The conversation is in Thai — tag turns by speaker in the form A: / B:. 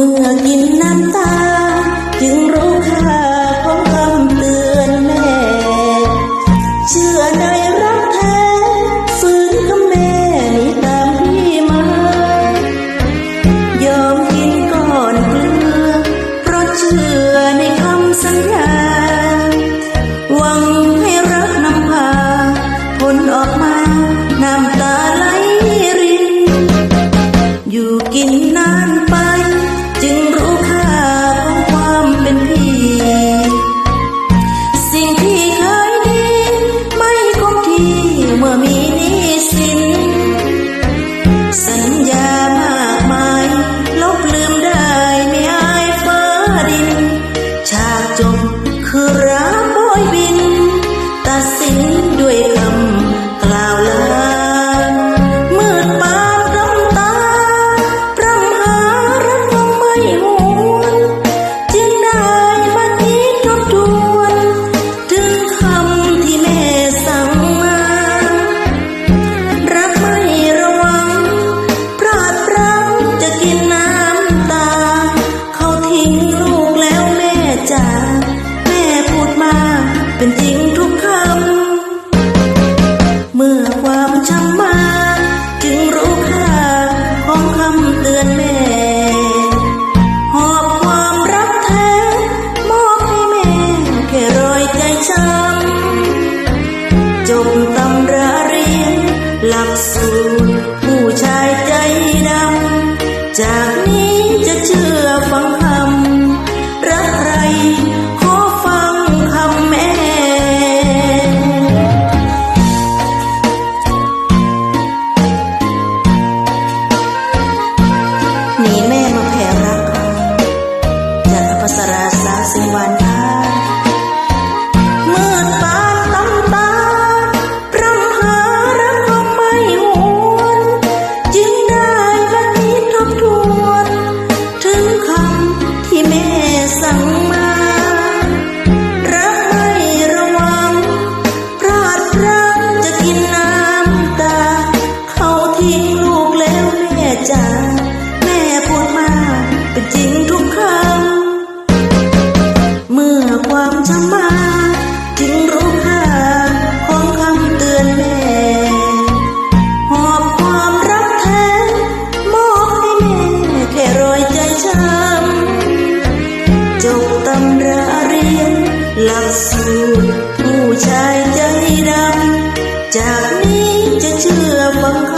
A: เมื่อกินน้ำตา จึงรู้ค่าของคำเตือนแม่ เชื่อในรักแท้ฝืนคำแม่นี้ตามพี่มา ยอมกินก่อนเกลือ เพราะเชื่อในคำสัญญา หวังให้รักนำพา ผลออกมาน้ำตาไหลริน อยู่กินนานไป ช้ำจบตำราเรียนหลักสูตรผู้ชายใจดำ จากนี้จะเชื่อฟังคำรักใครขอฟังคำแม่นี่แม่มาแผ่รักค่ะจากอภัสรา เป็นจริงทุกคำเมื่อความช้ำมาจึงรู้ค่าของคำเตือนแม่ หอบความรักแท้มอบให้แม่แค่รอยใจช้ำจบตำราเรียนหลักสูตรผู้ชายใจดำจากนี้จะเชื่อฟัง